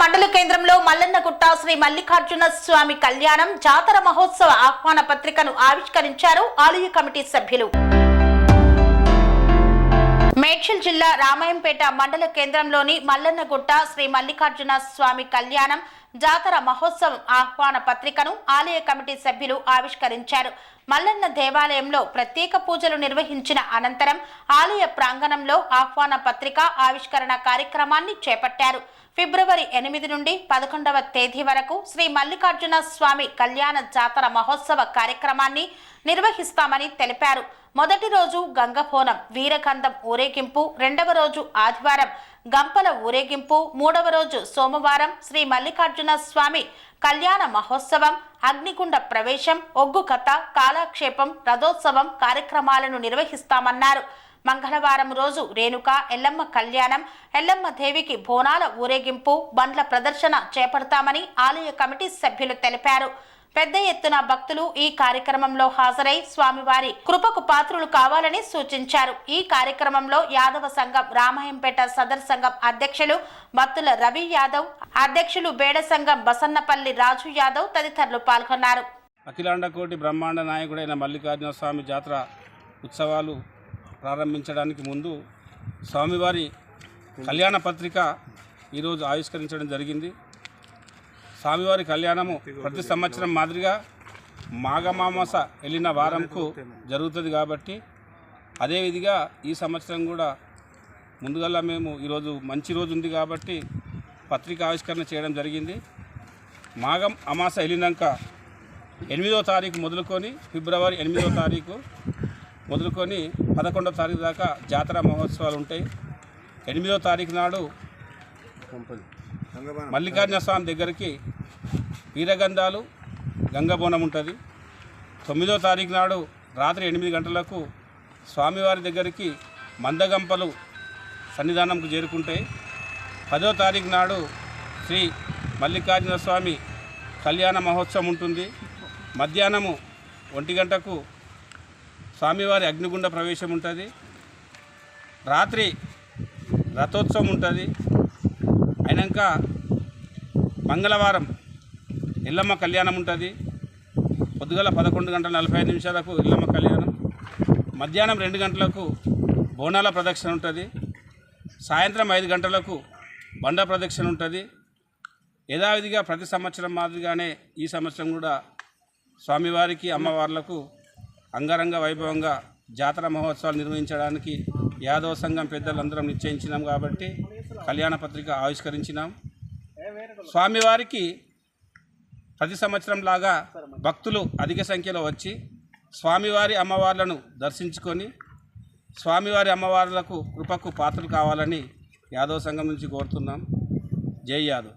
మండల కేంద్రంలో మల్లన్నగుట్ట శ్రీ మల్లికార్జున స్వామి కళ్యాణం జాతర మహోత్సవ ఆహ్వాన పత్రికను ఆవిష్కరించారు ఆలయ కమిటీ సభ్యులు. మేడ్చల్ జిల్లా రామాయంపేట మండల కేంద్రంలోని మల్లన్నగుట్ట శ్రీ మల్లికార్జున స్వామి కళ్యాణం జాతర మహోత్సవం ఆహ్వాన పత్రికను ఆలయ కమిటీ సభ్యులు ఆవిష్కరించారు. మల్లన్న దేవాలయంలో ప్రత్యేక పూజలు నిర్వహించిన అనంతరం ఆలయ ప్రాంగణంలో ఆహ్వాన పత్రిక ఆవిష్కరణ కార్యక్రమాన్ని చేపట్టారు. ఫిబ్రవరి ఎనిమిది నుండి పదకొండవ తేదీ వరకు శ్రీ మల్లికార్జున స్వామి కళ్యాణ జాతర మహోత్సవ కార్యక్రమాన్ని నిర్వహిస్తామని తెలిపారు. మొదటి రోజు గంగపోనం వీరగంధం ఊరేగింపు రెండవ రోజు ఆదివారం గంపల ఊరేగింపు మూడవ రోజు సోమవారం శ్రీ మల్లికార్జున స్వామి కళ్యాణ మహోత్సవం అగ్నిగుండ ప్రవేశం ఒగ్గు కథ కాలక్షేపం రథోత్సవం కార్యక్రమాలను నిర్వహిస్తామన్నారు. మంగళవారం రోజు రేణుక ఎల్లమ్మ కళ్యాణం ఎల్లమ్మ దేవికి బోనాల ఊరేగింపు బండ్ల ప్రదర్శన చేపడతామని ఆలయ కమిటీ సభ్యులు తెలిపారు. పెద్ద ఎత్తున భక్తులు ఈ కార్యక్రమంలో హాజరై స్వామివారి కృపకు పాత్రులు కావాలని సూచించారు. ఈ కార్యక్రమంలో యాదవ సంఘం రామాయంపేట సదర్ సంఘం అధ్యక్షులు మత్తుల రవి యాదవ్ అధ్యక్షులు బేడ సంఘం బసన్నపల్లి రాజు యాదవ్ తదితరులు పాల్గొన్నారు. అఖిలాండకోటి బ్రహ్మాండ నాయకుడైన మల్లికార్జున స్వామి జాతర ఉత్సవాలు ప్రారంభించడానికి ముందు స్వామివారి కళ్యాణ పత్రిక ఈరోజు ఆవిష్కరించడం జరిగింది. స్వామివారి కళ్యాణము ప్రతి సంవత్సరం మాదిరిగా మాఘమామాస వెళ్ళిన వారంకు జరుగుతుంది కాబట్టి అదేవిధిగా ఈ సంవత్సరం కూడా ముందుగల్లా మేము ఈరోజు మంచి రోజు ఉంది కాబట్టి పత్రిక ఆవిష్కరణ చేయడం జరిగింది. మాఘం అమాస వెళ్ళినాక ఎనిమిదో తారీఖు మొదలుకొని ఫిబ్రవరి ఎనిమిదో తారీఖు మొదలుకొని పదకొండో తారీఖు దాకా జాతర మహోత్సవాలు ఉంటాయి. ఎనిమిదో తారీఖు నాడు మల్లికార్జున స్వామి దగ్గరికి వీరగంధాలు గంగబోనం ఉంటుంది. తొమ్మిదో తారీఖు నాడు రాత్రి ఎనిమిది గంటలకు స్వామివారి దగ్గరికి మందగంపలు సన్నిధానంకు చేరుకుంటాయి. పదో తారీఖు నాడు శ్రీ మల్లికార్జున స్వామి కళ్యాణ మహోత్సవం ఉంటుంది. మధ్యాహ్నము ఒంటి గంటకు స్వామివారి అగ్నిగుండ ప్రవేశం ఉంటుంది. రాత్రి రథోత్సవం ఉంటుంది. అయినాక మంగళవారం ఎల్లమ్మ కళ్యాణం ఉంటుంది. పొద్దుగల పదకొండు గంటల నలభై ఐదు నిమిషాలకు ఎల్లమ్మ కళ్యాణం. మధ్యాహ్నం రెండు గంటలకు బోనాల ప్రదక్షిణ ఉంటుంది. సాయంత్రం ఐదు గంటలకు బండ ప్రదక్షిణ ఉంటుంది. యథావిధిగా ప్రతి సంవత్సరం మాదిరిగానే ఈ సంవత్సరం కూడా స్వామివారికి అమ్మవార్లకు అంగరంగ వైభవంగా జాతర మహోత్సవాలు నిర్వహించడానికి యాదవ సంఘం పెద్దలందరం నిశ్చయించినాం కాబట్టి కళ్యాణ పత్రిక ఆవిష్కరించినాం. స్వామివారికి ప్రతి సంవత్సరం లాగా భక్తులు అధిక సంఖ్యలో వచ్చి స్వామివారి అమ్మవార్లను దర్శించుకొని స్వామివారి అమ్మవార్లకు కృపకు పాత్రలు కావాలని యాదవ సంఘం నుంచి కోరుతున్నాం. జై యాదవ్.